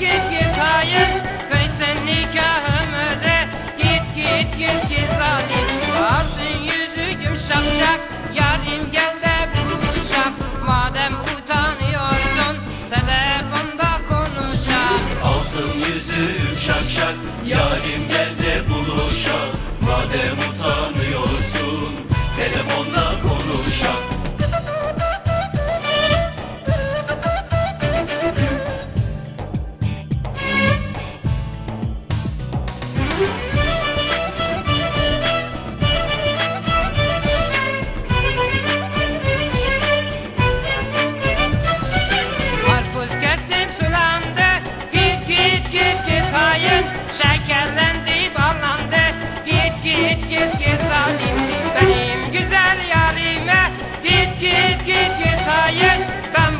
git git hayır Kıysın nikahımızı Git git git git zalim Alsın yüzüğüm şakşak. Yarim gel de buluşak Madem utanıyorsun Telefonda konuşak. Altın yüzüm şak Yarim gel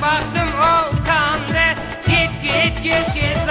baktım o utandı Git git git git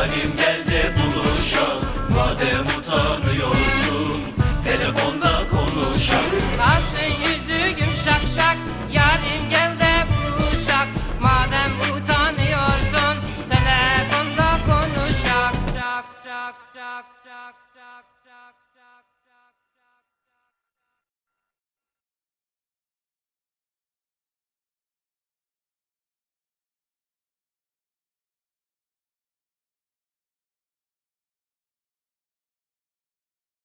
Yarim gel de Madem utanıyorsun Telefonda konuşak Kalsın yüzüğüm şak şak Yarim gel buluşak Madem utanıyorsun Telefonda konuşak Çak çak çak çak çak çak